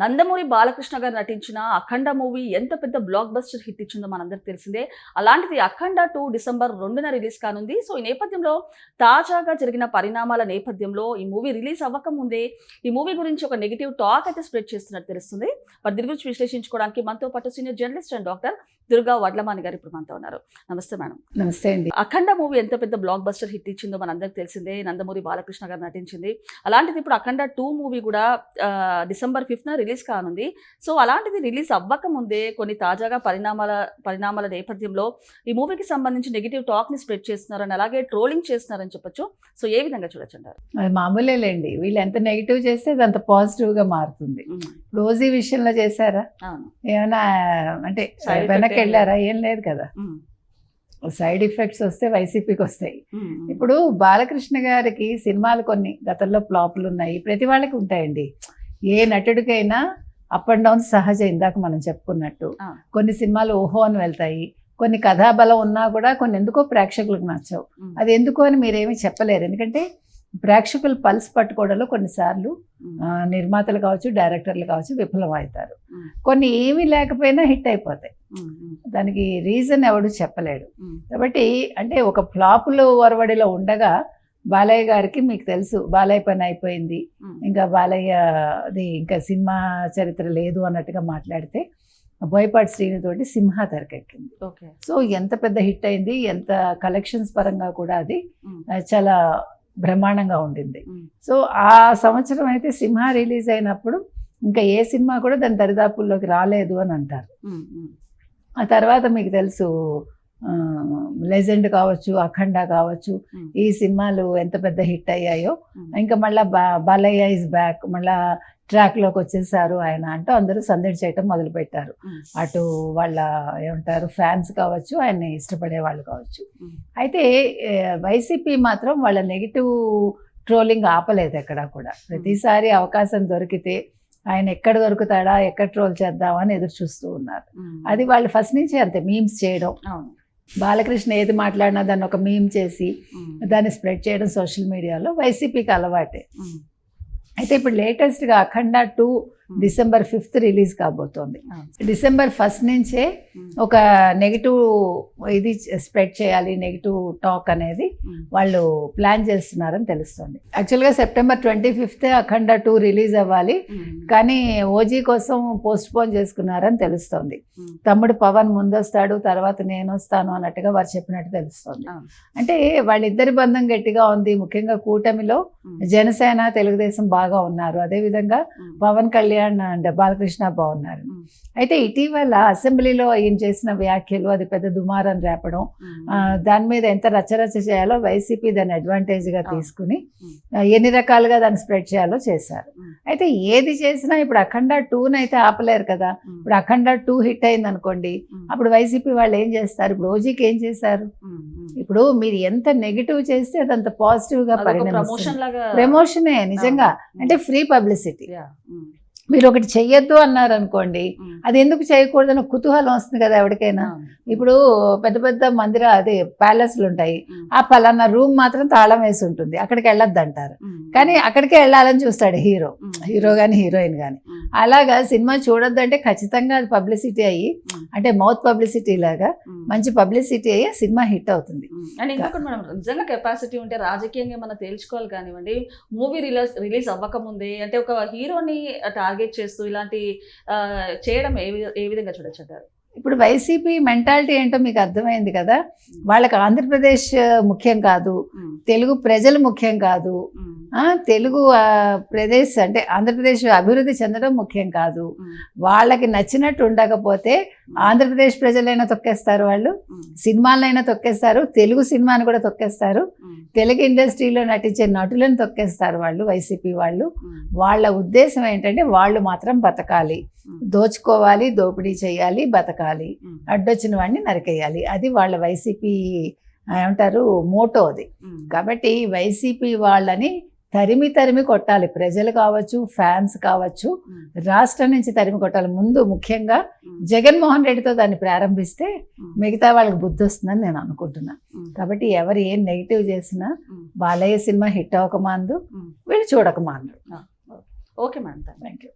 నందమూరి బాలకృష్ణ గారు నటించిన అఖండ మూవీ ఎంత పెద్ద బ్లాక్ బస్టర్ హిట్ ఇచ్చిందో మనందరికి తెలిసిందే. అలాంటిది అఖండ టూ డిసెంబర్ రెండున రిలీజ్ కానుంది. సో ఈ నేపథ్యంలో తాజాగా జరిగిన పరిణామాల నేపథ్యంలో ఈ మూవీ రిలీజ్ అవ్వకముందే ఈ మూవీ గురించి ఒక నెగిటివ్ టాక్ అయితే స్ప్రెడ్ చేస్తున్నట్టు తెలుస్తుంది. మరి దీని గురించి విశ్లేషించుకోవడానికి మనతో పాటు senior journalist and doctor Durga Vadlamani garu ఇప్పుడు మనతో ఉన్నారు. నమస్తే మేడం. నమస్తే అండి. అఖండ మూవీ ఎంత పెద్ద బ్లాక్ బస్టర్ హిట్ ఇచ్చిందో మనందరికి తెలిసిందే. నందమూరి బాలకృష్ణ గారు నటించింది. అలాంటిది ఇప్పుడు అఖండ టూ మూవీ కూడా డిసెంబర్ ఫిఫ్త్న రిలీజ్ కానుంది. సో అలాంటిది రిలీజ్ అవ్వక ముందే కొన్ని తాజాగా పరిణామాల పరిణామాల నేపథ్యంలో ఈ మూవీకి సంబంధించి నెగిటివ్ టాక్ని స్ప్రెడ్ చేస్తున్నారని అలాగే ట్రోలింగ్ చేస్తున్నారని చెప్పొచ్చు. సో ఏ విధంగా చూడొచ్చు అంటారు? అది మామూలేలేండి వీళ్ళు ఎంత నెగిటివ్ చేస్తే అది అంత పాజిటివ్గా మారుతుంది. రోజీ విషయంలో చేశారా? ఏమైనా అంటే Side వెళ్ళారా ఏం లేదు కదా. సైడ్ ఎఫెక్ట్స్ వస్తే వైసీపీకి వస్తాయి. ఇప్పుడు బాలకృష్ణ గారికి సినిమాలు కొన్ని గతంలో ఫ్లాపులు ఉన్నాయి. ప్రతి వాళ్ళకి ఉంటాయండి. ఏ నటుడికైనా అప్ అండ్ డౌన్ సహజ ఇందాక మనం చెప్పుకున్నట్టు. కొన్ని సినిమాలు ఓహో అని వెళ్తాయి. కొన్ని కథాబలం ఉన్నా కూడా కొన్ని ఎందుకో ప్రేక్షకులకు నచ్చవు. అది ఎందుకు అని మీరేమీ చెప్పలేరు. ఎందుకంటే ప్రేక్షకులు పల్స్ పట్టుకోవడంలో కొన్నిసార్లు నిర్మాతలు కావచ్చు డైరెక్టర్లు కావచ్చు విఫలం అవుతారు ఉమ్, కొన్ని ఏమీ లేకపోయినా హిట్ అయిపోతాయి. దానికి రీజన్ ఎవడు చెప్పలేడు. కాబట్టి అంటే ఒక ఫ్లాపులు ఒరవడిలో ఉండగా బాలయ్య గారికి మీకు తెలుసు బాలయ్య పని అయిపోయింది. ఇంకా బాలయ్య అది ఇంకా సినిమా చరిత్ర లేదు అన్నట్టుగా మాట్లాడితే బోయపాటి శ్రీనితోటి సింహ తెరకెక్కింది. ఓకే. సో ఎంత పెద్ద హిట్ అయింది ఎంత కలెక్షన్స్ పరంగా కూడా అది చాలా బ్రహ్మాండంగా ఉండింది. సో ఆ సంవత్సరం అయితే సింహ రిలీజ్ అయినప్పుడు ఇంకా ఏ సినిమా కూడా దాని దరిదాపుల్లోకి రాలేదు అని అంటారు. ఆ తర్వాత మీకు తెలుసు లెజెండ్ కావచ్చు అఖండ కావచ్చు ఈ సినిమాలు ఎంత పెద్ద హిట్ అయ్యాయో. ఇంకా మళ్ళీ బా బాలయ్య ఇస్ బ్యాక్ మళ్ళా ట్రాక్లోకి వచ్చేసారు ఆయన అంటూ అందరూ సందడి చేయటం మొదలుపెట్టారు. అటు వాళ్ళ ఏమంటారు ఫ్యాన్స్ కావచ్చు ఆయన్ని ఇష్టపడే వాళ్ళు కావచ్చు. అయితే వైసీపీ మాత్రం వాళ్ళ నెగిటివ్ ట్రోలింగ్ ఆపలేదు ఎక్కడా కూడా. ప్రతిసారి అవకాశం దొరికితే ఆయన ఎక్కడ దొరుకుతాడా ఎక్కడ ట్రోల్ చేద్దామని ఎదురు చూస్తూ ఉన్నారు. అది వాళ్ళు ఫస్ట్ నుంచి అంతే మీమ్స్ చేయడం. బాలకృష్ణ ఏది మాట్లాడినా దాన్ని ఒక మీమ్ చేసి దాన్ని స్ప్రెడ్ చేయడం సోషల్ మీడియాలో వైసీపీకి అలవాటే. అయితే ఇప్పుడు లేటెస్ట్గా Akhanda two December fifth release కాబోతోంది. అవును. డిసెంబర్ ఫస్ట్ నుంచే ఉమ్, ఒక నెగిటివ్ ఇది స్ప్రెడ్ చేయాలి నెగిటివ్ టాక్ అనేది వాళ్ళు ప్లాన్ చేస్తున్నారని తెలుస్తుంది. యాక్చువల్గా September twenty fifth Akhanda two release అవ్వాలి. కానీ ఓజీ కోసం పోస్ట్ పోన్ చేసుకున్నారని తెలుస్తోంది. తమ్ముడు పవన్ ముందొస్తాడు తర్వాత నేను వస్తాను అన్నట్టుగా వారు చెప్పినట్టు తెలుస్తోంది. అంటే వాళ్ళిద్దరి బంధం గట్టిగా ఉంది. ముఖ్యంగా కూటమిలో జనసేన తెలుగుదేశం బాగా ఉన్నారు. అదేవిధంగా పవన్ కళ్యాణ్ అండ్ బాలకృష్ణ బాగున్నారు. అయితే ఇటీవల అసెంబ్లీలో ఈయన చేసిన వ్యాఖ్యలు అది పెద్ద దుమారం రేపడం దాని మీద ఎంత రచ్చరచ్చ చేయాలో వైసీపీ దాన్ని అడ్వాంటేజ్గా. తీసుకుని ఎన్ని రకాలుగా దాన్ని స్ప్రెడ్ చేయాలో చేశారు. అయితే ఏది చేసినా ఇప్పుడు అఖండ టూని అయితే ఆపలేరు కదా. ఇప్పుడు అఖండ టూ హిట్ అయింది అనుకోండి అప్పుడు వైసీపీ వాళ్ళు ఏం చేస్తారు? ఇప్పుడు ఓజీకి ఏం చేశారు. ఇప్పుడు మీరు ఎంత నెగిటివ్ చేస్తే అది అంత పాజిటివ్గా పరిణమిస్తుంది. ప్రమోషన్ నిజంగా. అంటే ఫ్రీ పబ్లిసిటీ. మీరు ఒకటి చెయ్యొద్దు అన్నారు అనుకోండి అది ఎందుకు చేయకూడదని కుతూహలం వస్తుంది కదా ఎవరికైనా. ఇప్పుడు పెద్ద పెద్ద మందిర అదే ప్యాలెస్లు ఉంటాయి ఆ పలానా రూమ్ మాత్రం తాళం వేసి ఉంటుంది అక్కడికి వెళ్ళొద్దు అంటారు కానీ అక్కడికే వెళ్ళాలని చూస్తాడు హీరో. హీరో కానీ హీరోయిన్ కానీ అలాగా సినిమా చూడొద్దంటే ఖచ్చితంగా అది పబ్లిసిటీ అయ్యి అంటే మౌత్ పబ్లిసిటీ లాగా మంచి పబ్లిసిటీ అయ్యి సినిమా హిట్ అవుతుంది. ఉమ్. అండ్ ఇంకొకటి మనం నిజంగా కెపాసిటీ ఉంటే రాజకీయంగా మనం తేల్చుకోవాలి కానివ్వండి మూవీ రిలీజ్ రిలీజ్ అవ్వకముందే అంటే ఒక హీరోని టార్గెట్ చేస్తూ ఇలాంటి చేయడం ఏ ఏ విధంగా చూడొచ్చు అంటారు? ఇప్పుడు వైసీపీ మెంటాలిటీ ఏంటో మీకు అర్థమైంది కదా? వాళ్ళకి ఆంధ్రప్రదేశ్ ముఖ్యం కాదు తెలుగు ప్రజలు ముఖ్యం కాదు తెలుగు ప్రదేశ్ అంటే ఆంధ్రప్రదేశ్ అభివృద్ధి చెందడం ముఖ్యం కాదు. వాళ్ళకి నచ్చినట్టు ఉండకపోతే ఆంధ్రప్రదేశ్ ప్రజలైనా తొక్కేస్తారు వాళ్ళు సినిమాలైనా తొక్కేస్తారు తెలుగు సినిమాని కూడా తొక్కేస్తారు తెలుగు ఇండస్ట్రీలో నటించే నటులను తొక్కేస్తారు వాళ్ళు వైసీపీ వాళ్ళు. వాళ్ళ ఉద్దేశం ఏంటంటే వాళ్ళు మాత్రం బతకాలి. దోచుకోవాలి దోపిడీ చేయాలి బతకాలి. అడ్డొచ్చిన వాడిని నరికేయాలి. అది వాళ్ళ వైసీపీ ఏమంటారు మోటో అది. కాబట్టి వైసీపీ వాళ్ళని తరిమి తరిమి కొట్టాలి. ప్రజలు కావచ్చు ఫ్యాన్స్ కావచ్చు రాష్ట్రం నుంచి తరిమి కొట్టాలి. ముందు ముఖ్యంగా జగన్మోహన్ రెడ్డితో దాన్ని ప్రారంభిస్తే మిగతా వాళ్ళకి బుద్ధి వస్తుందని నేను అనుకుంటున్నా. కాబట్టి ఎవరు ఏం నెగిటివ్ చేసినా బాలయ్య సినిమా హిట్ అవ్వకమాందు. వీళ్ళు చూడకమాందు okay. Madam. Thank you. Thank you